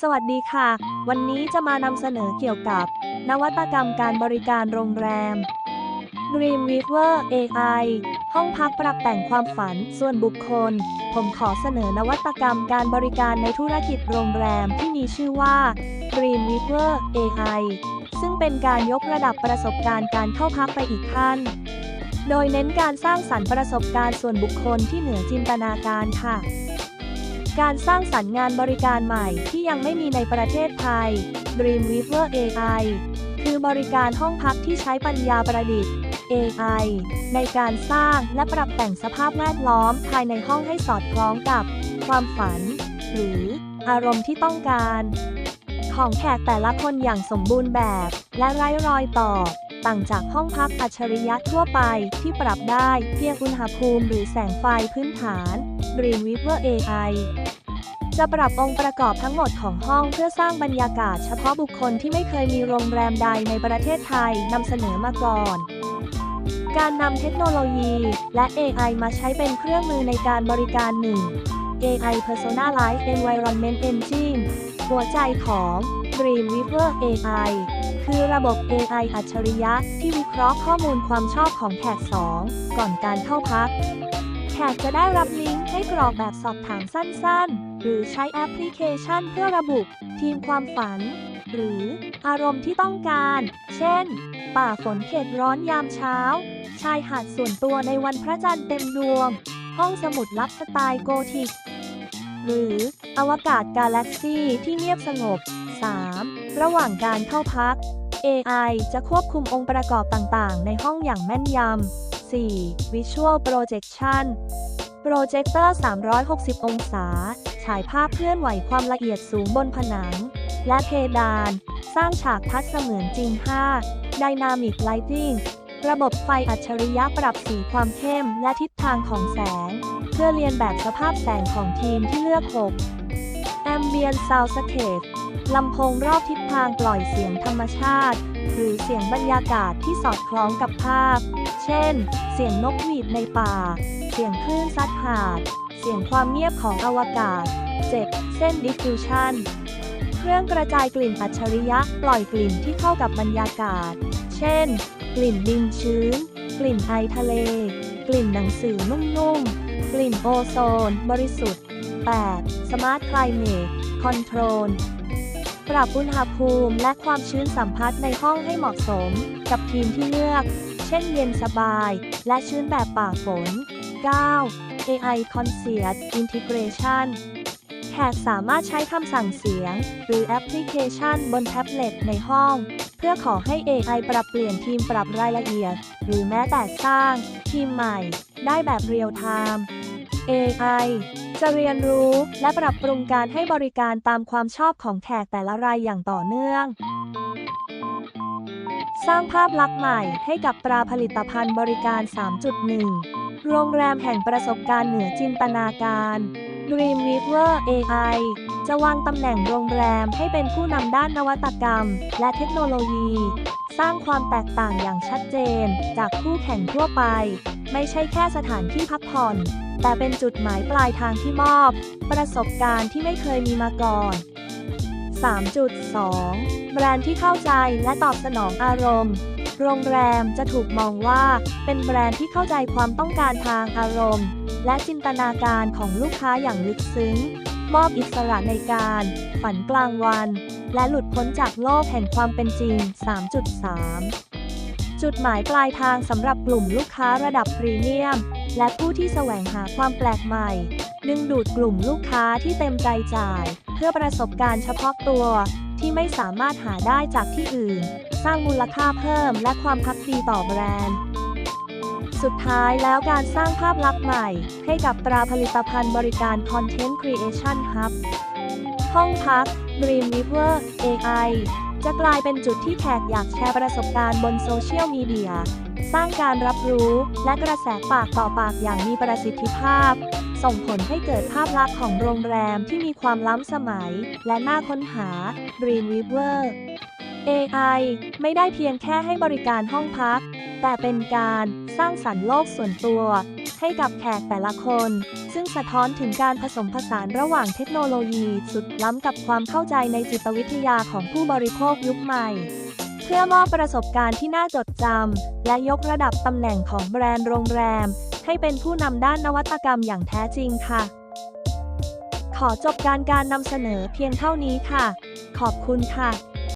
สวัสดีค่ะ วันนี้จะมานำเสนอเกี่ยวกับ นวัตกรรมการบริการโรงแรม Dream Weaver AI ห้องพักปรับแต่งความฝันส่วนบุคคล ผมขอเสนอนวัตกรรมการบริการในธุรกิจโรงแรมที่มีชื่อว่า Dream Weaver AI ซึ่งเป็นการยกระดับประสบการณ์การเข้าพักไปอีกขั้น โดยเน้นการสร้างสรรค์ประสบการณ์ส่วนบุคคลที่เหนือจินตนาการค่ะ การสร้างสรรค์งานบริการใหม่ที่ยังไม่มีในประเทศไทย Dreamweaver AI คือบริการห้องพักที่ใช้ปัญญาประดิษฐ์ AI ในการสร้างและปรับแต่งสภาพแวดล้อมภายในห้องให้สอดคล้องกับ ความฝัน หรืออารมณ์ที่ต้องการ ของแขกแต่ละคนอย่างสมบูรณ์แบบ และไร้รอยต่อ ต่างจากห้องพักอัจฉริยะทั่วไปที่ปรับได้เพียงอุณหภูมิหรือแสงไฟพื้นฐาน Dreamweaver AI จะปรับองค์ประกอบทั้งหมดของห้องเพื่อสร้างบรรยากาศเฉพาะบุคคลที่ไม่เคยมีโรงแรมใดในประเทศไทยนำเสนอมาก่อน การนำเทคโนโลยีและ AI มาใช้เป็นเครื่องมือในการบริการหนึ่ง AI Personalized Environment Engine หัวใจของ Dreamweaver AI คือระบบ AI อัจฉริยะที่วิเคราะห์ข้อมูลความชอบของแขกสองก่อนการเข้าพัก แขกจะได้รับลิงก์ให้กรอกแบบสอบถามสั้น ๆ หรือใช้แอปพลิเคชันเพื่อระบุ ทีมความฝัน หรืออารมณ์ที่ต้องการ เช่น ป่าฝนเขตร้อนยามเช้า ชายหาดส่วนตัวในวันพระจันทร์เต็มดวง ห้องสมุดลับสไตล์โกธิก หรืออวกาศกาแล็กซี่ที่เงียบสงบ 3. ระหว่างการเข้าพัก AI จะควบคุมองค์ประกอบต่างๆ ในห้องอย่างแม่นยำ 4. Visual Projection โปรเจคเตอร์ 360 องศา ฉายภาพเคลื่อนไหวความละเอียดสูงบนผนัง และเพดาน สร้างฉากทัดเสมือนจริง 5. Dynamic Lighting ระบบไฟอัจฉริยะปรับสีความเข้มและทิศทางของแสง เพื่อเรียนแบบสภาพแสงของทีมที่เลือก 6. Ambient Soundscape ลำโพงรอบทิศทางปล่อยเสียงธรรมชาติ หรือเสียงบรรยากาศที่สอดคล้องกับภาพ เช่น เสียงนกหวีดในป่า เสียงคลื่นซัดหาด เสียงความเงียบของอวกาศ 7. เส้น Diffusion เครื่องกระจายกลิ่นอัจฉริยะ ปล่อยกลิ่นที่เข้ากับบรรยากาศ เช่น กลิ่นดินชื้น กลิ่นไอทะเล กลิ่นหนังสือนุ่มๆ กลิ่นโอโซน บริสุทธิ์ 8. Smart Climate Control ปรับอุณหภูมิและความชื้นสัมพัทธ์ในห้องให้เหมาะสม กับทีมที่เลือก เช่นเย็นสบาย และชื้นแบบป่าฝน 9. AI Concierge Integration แขกสามารถใช้คำสั่งเสียง หรือแอปพลิเคชันบนแท็บเล็ตในห้อง เพื่อขอให้ AI ปรับเปลี่ยนทีมปรับรายละเอียด หรือแม้แต่สร้าง ทีมใหม่ ได้แบบเรียลไทม์ AI จะเรียนรู้และปรับปรุงการให้บริการตามความชอบของแขกแต่ละรายอย่างต่อเนื่อง สร้างภาพลักษณ์ใหม่ให้กับตราผลิตภัณฑ์บริการ 3.1 โรงแรมแห่งประสบการณ์เหนือจินตนาการ Dreamweaver AI จะวางตำแหน่งโรงแรมให้เป็นผู้นำด้านนวัตกรรม และเทคโนโลยี สร้างความแตกต่างอย่างชัดเจน จากคู่แข่งทั่วไป ไม่ใช่แค่สถานที่พักผ่อน แต่เป็นจุดหมายปลายทางที่มอบ ประสบการณ์ที่ไม่เคยมีมาก่อน 3.2 แบรนด์ที่เข้าใจและตอบสนองอารมณ์ โรงแรมจะถูกมองว่าเป็นแบรนด์ที่เข้าใจความต้องการทางอารมณ์ และจินตนาการของลูกค้าอย่างลึกซึ้ง มอบอิสระในการ ฝันกลางวัน และหลุดพ้นจากโลกแห่งความเป็นจริง 3.3 จุดหมายปลายทางสำหรับกลุ่มลูกค้าระดับพรีเมียม และผู้ที่แสวงหาความแปลกใหม่ ดึงดูดกลุ่มลูกค้าที่เต็มใจจ่าย เพื่อประสบการณ์เฉพาะตัว ไม่สามารถหาได้จากที่อื่น สร้างมูลค่าเพิ่มและความพักดีต่อแบรนด์ สุดท้ายแล้วการสร้างภาพลักษณ์ใหม่ ให้กับตราผลิตภัณฑ์บริการ Content Creation Hub ห้องพัก Dreamweaver AI จะกลายเป็นจุดที่แขกอยากแชร์ประสบการณ์บนโซเชียลมีเดีย สร้างการรับรู้และกระแสปากต่อปากอย่างมีประสิทธิภาพ ส่งผลให้เกิดภาพลักษณ์ของโรงแรมที่มีความล้ำสมัย และน่าค้นหา Dreamweaver AI ไม่ได้เพียงแค่ให้บริการห้องพัก แต่เป็นการสร้างสรรค์โลกส่วนตัว ให้กับแขกแต่ละคน ซึ่งสะท้อนถึงการผสมผสานระหว่างเทคโนโลยี สุดล้ำกับความเข้าใจในจิตวิทยาของผู้บริโภคยุคใหม่ เพื่อมอบประสบการณ์ที่น่าจดจำและยกระดับตำแหน่งของแบรนด์โรงแรม ให้เป็นผู้นำด้านนวัตกรรมอย่างแท้จริงค่ะ ขอจบการการนำเสนอเพียงเท่านี้ค่ะ ขอบคุณค่ะ